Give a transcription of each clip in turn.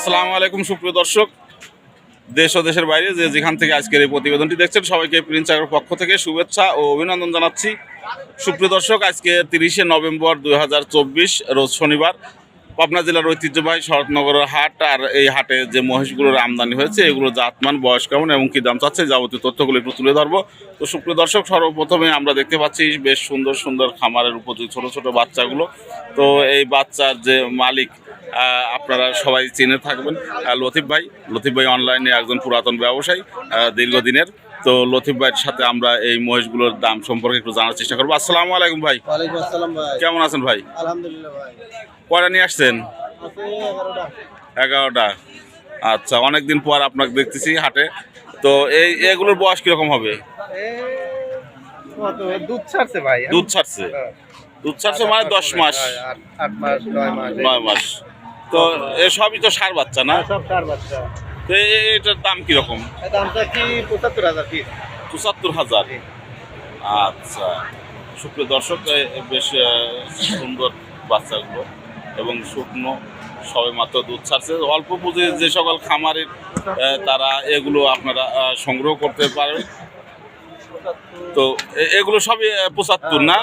আসসালামু আলাইকুম, সুপ্রিয় দর্শক। দেশ ও দেশের বাইরে যে যেখান থেকে আজকের এই প্রতিবেদনটি দেখছেন, সবাইকে প্রিন্স আগের পক্ষ থেকে শুভেচ্ছা ও অভিনন্দন জানাচ্ছি। সুপ্রিয় দর্শক, আজকে তিরিশে নভেম্বর দুই হাজার চব্বিশ, রোজ শনিবার। পাবনা জেলার ঐতিহ্যবাহী শরৎনগরের হাট আর এই হাটে যে মহিষগুলোর আমদানি হয়েছে এগুলোর জাতমান, বয়স কেমন এবং কী দাম চাচ্ছে, যাবতীয় তথ্যগুলো একটু তুলে ধরবো। তো সুপ্রিয় দর্শক, সর্বপ্রথমে আমরা দেখতে পাচ্ছি বেশ সুন্দর সুন্দর খামারের উপযোগী ছোট ছোট বাচ্চাগুলো। তো এই বাচ্চার যে মালিক আপনারা সবাই চিনে থাকবেন। লতিফ ভাই লতিফ ভাই অনলাইনে একজন পুরাতন ব্যবসায়ী দীর্ঘদিনের। তো লতিফ ভাইয়ের সাথে আমরা এই মহিষগুলোর দাম সম্পর্কে একটু জানার চেষ্টা করব। আসসালামু আলাইকুম ভাই। কেমন আছেন ভাই? কয়টা নিয়ে আসছেন? এগারোটা। আচ্ছা অনেকদিন পর আপনাকে দেখতেছি হাটে। তো এই এগুলোর বয়স কীরকম হবে? দুধ ছাড়ছে ভাই। দুধ ছাড়ছে? হ্যাঁ। দুধ ছাড়ছে মানে দশ মাস। আট- মাস নয় মাস। তো এ সবই তো সার বাচ্চা না? হ্যাঁ, সব চার বাচ্চা। তো এটার দাম কীরকম? দামটা কি পঁচাত্তর হাজার পিস পঁচাত্তর হাজার। আচ্ছা। সুপ্রিয় দর্শক বেশ সুন্দর বাচ্চাগুলো এবং শুকনো সবে মাত্র দুধ ছাড়ছে। অল্প পুঁজি যে সকল খামারের তারা এগুলো আপনারা সংগ্রহ করতে পারবেন তো এগুলো সবই পঁচাত্তর না?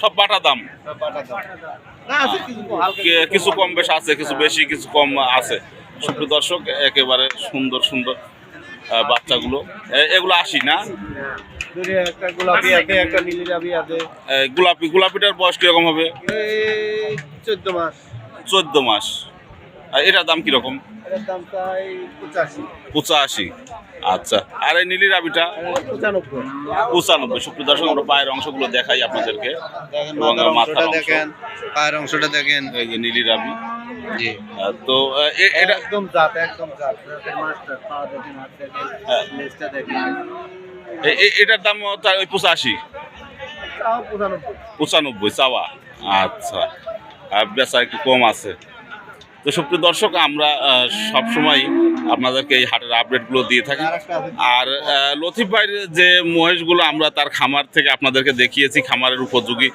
সব বাটা দাম? কিছু কম বেশ আছে কিছু বেশি কিছু কম আছে। সুপ্রিয় দর্শক একেবারে সুন্দর সুন্দর বাচ্চাগুলো। এগুলো আসি না? গোলাপি গোলাপিটার বয়স কীরকম হবে? চোদ্দ মাস। চোদ্দ মাস। আর এটার দাম কীরকম? পঁচাশি। আচ্ছা আর এই নীলি রাবিটা আর পঁচানব্বই। সুপ্রিয় দর্শক আমরা পায়ের অংশগুলো দেখাই আপনাদেরকে। দেখেন এবং মাথার অংশ। পায়ের অংশটা দেখেন। এই যে নীলি রাবি জি। তো এটা একদম জাত একদম জাত। মাস্টার পা দেখেন হাত দেখেন হ্যাঁ। লেজটা দেখেন। এটার দাম ওই পঁচাশি। পঁচানব্বই। চাওয়া। আচ্ছা। আর বেচা একটু কম আছে। তো সুপ্রিয় দর্শক আমরা আহ, সবসময় আপনাদেরকে এই হাটের আপডেটগুলো দিয়ে থাকি। আর লতিফ ভাইয়ের যে মহেশগুলো আমরা তার খামার থেকে আপনাদেরকে দেখিয়েছি। খামারের উপযোগী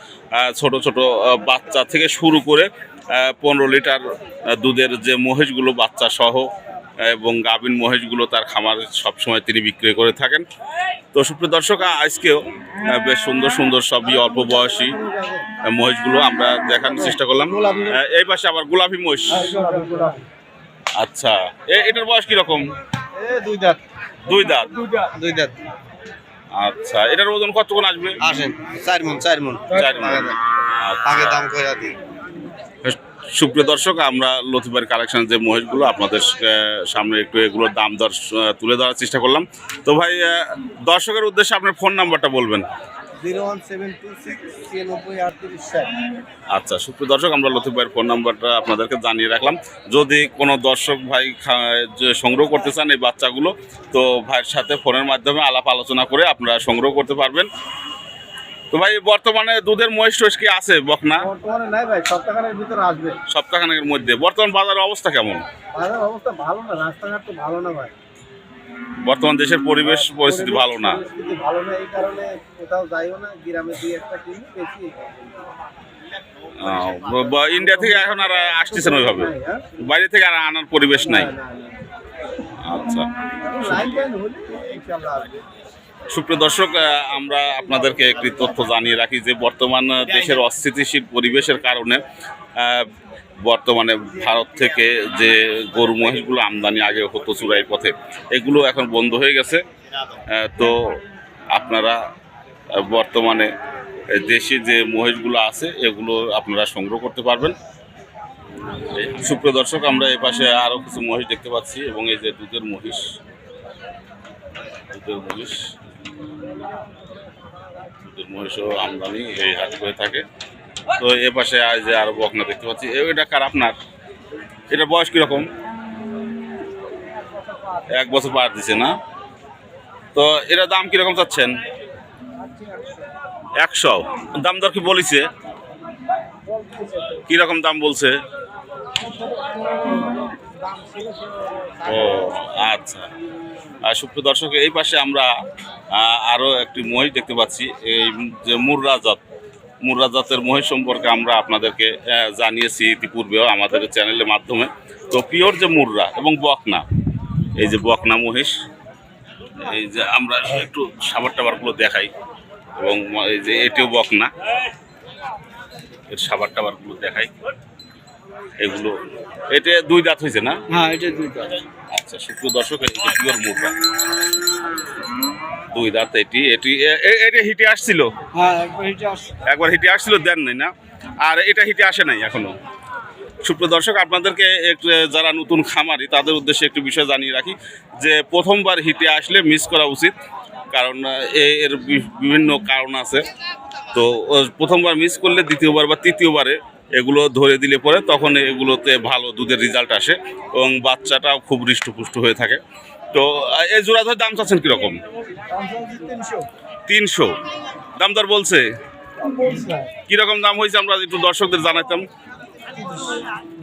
ছোট ছোট বাচ্চা থেকে শুরু করে পনেরো লিটার দুধের যে মহেশগুলো বাচ্চা সহ এবং গাভিন মহেশগুলো তার খামারে সবসময় তিনি বিক্রি করে থাকেন। তো সুপ্রিয় দর্শক আজকেও বেশ সুন্দর সুন্দর সবই অল্প বয়সী মহিষগুলো আমরা দেখানোর চেষ্টা করলাম। এই পাশে আবার গোলাপি মহিষ। আচ্ছা এটার বয়স কীরকম? দুই দাঁত। দুই দাঁত? দুই দাঁত। আচ্ছা এটার ওজন কতক্ষণ আসবে? আসেন চার মন চার মন। চার মন। আগে দাম- আচ্ছা। করে দিই। সুপ্রিয় দর্শক আমরা লতিফের কালেকশন যে মহিষগুলো আপনাদের সামনে একটু এগুলোর দাম দর তুলে ধরার চেষ্টা করলাম। তো ভাই দর্শকের উদ্দেশ্যে আপনার ফোন নাম্বারটা বলবেন। আচ্ছা সুপ্রিয় দর্শক আমরা লতিফ ভাইয়ের ফোন নাম্বারটা আপনাদেরকে জানিয়ে রাখলাম। যদি কোনো দর্শক ভাই সংগ্রহ করতে চান এই বাচ্চাগুলো তো ভাইয়ের সাথে ফোনের মাধ্যমে আলাপ আলোচনা করে আপনারা সংগ্রহ করতে পারবেন। তো ভাই বর্তমানে দুধের মহিষ টহিষ কি আছে বকনা? বর্তমানে নাই ভাই সপ্তাহখানের ভিতরে আসবে। সপ্তাহখানেকের মধ্যে। বর্তমান বাজারের অবস্থা কেমন? বাজার অবস্থা ভালো না রাস্তাঘাট তো ভালো না ভাই। বর্তমান দেশের পরিবেশ পরিস্থিতি ভালো না। ভালো না এই কারণে কোথাও যাইও না গ্রামে দুই একটা কিনি বেশি। ইন্ডিয়া থেকে এখন আর আসতেছেন ওইভাবে? হ্যাঁ? বাইরে থেকে আর আনার পরিবেশ নাই। আচ্ছা। সুপ্রিয় দর্শক আমরা আপনাদেরকে একটি তথ্য জানিয়ে রাখি যে বর্তমান দেশের অস্থিতিশীল পরিবেশের কারণে বর্তমানে ভারত থেকে যে গরু, মহিষগুলো আমদানি আগে হতো চুরাই পথে, এগুলো এখন বন্ধ হয়ে গেছে। তো আপনারা বর্তমানে দেশি যে মহিষগুলো আছে, এগুলো আপনারা সংগ্রহ করতে পারবেন। সুপ্রিয় দর্শক, আমরা এই পাশে আরও কিছু মহিষ দেখতে পাচ্ছি এবং এই যে দুধের মহিষ দুধের মহিষ। মহিষও আমদানি এই হাট করে থাকে। তো এ পাশে আজ যে আরও বকনা দেখতে পাচ্ছি এটা কার আপনার? এটা বয়স কীরকম? এক বছর পার দিছে না? তো এটা দাম কীরকম চাচ্ছেন? একশো। দাম দর কি বলিছে? কীরকম দাম বলছে? ও আচ্ছা। আর সুপ্রিয় দর্শক, এই পাশে আমরা আহ, আরও একটি মহিষ দেখতে পাচ্ছি এই যে মুর্রা জাত মুর্রা জাতের মহিষ সম্পর্কে আমরা আপনাদেরকে জানিয়েছি ইতিপূর্বেও আমাদের চ্যানেলের মাধ্যমে। তো পিওর যে মুররা এবং বকনা এই যে বকনা মহিষ এই যে আমরা একটু সাবার টাবারগুলো দেখাই এবং এই যে এটিও বকনা এর সাবার টাবারগুলো দেখাই। এগুলো এটা দুই দাঁত হয়েছে না? হ্যাঁ এটা দুইটা আচ্ছা সুপ্রিয় দর্শক এই যে পিওর মুররা। দুই দাঁত এটি এটি এটা হিটে আসছিল? হ্যাঁ একবার একবার হিটে আসছিল দেন নাই না? আর এটা হিটে আসে নাই এখনও? সুপ্রিয় দর্শক আপনাদেরকে একটু যারা নতুন খামারি তাদের উদ্দেশ্যে একটু বিষয় জানিয়ে রাখি যে প্রথমবার হিটে আসলে মিস করা উচিত। কারণ এর বিভিন্ন কারণ আছে। তো প্রথমবার মিস করলে দ্বিতীয়বার বা তৃতীয়বারে এগুলো ধরে দিলে পরে তখন এগুলোতে ভালো দুধের রেজাল্ট আসে এবং বাচ্চাটাও খুব হৃষ্টপুষ্ট হয়ে থাকে। তো এই জোড়া ধরে দাম চাচ্ছেন কীরকম? তিনশো। দাম দর বলছে? কীরকম দাম হয়েছে আমরা একটু দর্শকদের জানাতাম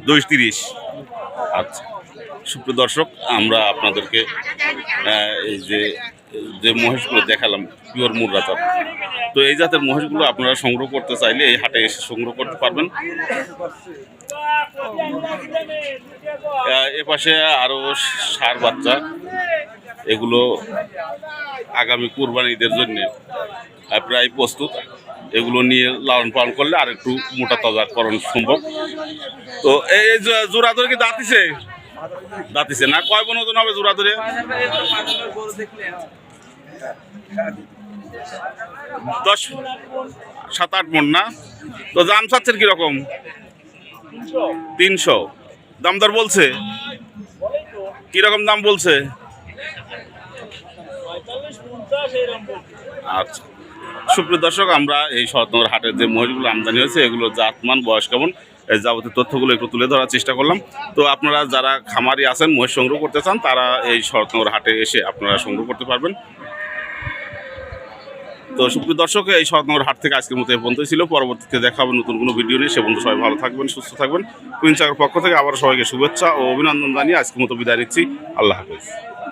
দুই তিরিশ। আচ্ছা। সুপ্রিয় দর্শক, আমরা আপনাদেরকে এই যে যে মহিষগুলো দেখালাম পিওর মুররা জাত তো এই জাতের মহিষগুলো আপনারা সংগ্রহ করতে চাইলে এই হাটে এসে সংগ্রহ করতে পারবেন। এ পাশে আরও সার বাচ্চা, এগুলো আগামী কুরবানিদের জন্য প্রায় প্রস্তুত। এগুলো নিয়ে লালন পালন করলে আর একটু মোটা তাজাকরণ সম্ভব। তো এই এই জোড়া ধরে কি দাঁতিছে দাঁতিছে না? কয় বন ওজন হবে জোড়া ধরে? দশ, সাত, আট মন না? তো দাম চাচ্ছেন কীরকম? তিনশো। দাম দর বলছে? কীরকম দাম বলছে? আচ্ছা। সুপ্রিয় দর্শক, আমরা এই শরৎনগর হাটের যে মহিষগুলো আমদানি হয়েছে এগুলো জাতমান, বয়স কেমন যাবতীয় তথ্যগুলো একটু তুলে ধরার চেষ্টা করলাম। তো আপনারা যারা খামারি আছেন, মহিষ সংগ্রহ করতে চান, তারা এই শরৎনগর হাটে এসে আপনারা সংগ্রহ করতে পারবেন। তো সুপ্রিয় দর্শক, এই শরৎনগর হাট থেকে আজকের মতো এই পর্যন্ত ছিল। পরবর্তীতে দেখাবো নতুন কোনো ভিডিও নিয়ে। সে বন্ধু সবাই ভালো থাকবেন, সুস্থ থাকবেন। কুইন চাকর পক্ষ থেকে আবার সবাইকে শুভেচ্ছা ও অভিনন্দন জানিয়ে আজকের মতো বিদায় নিচ্ছি। আল্লাহ হাফেজ।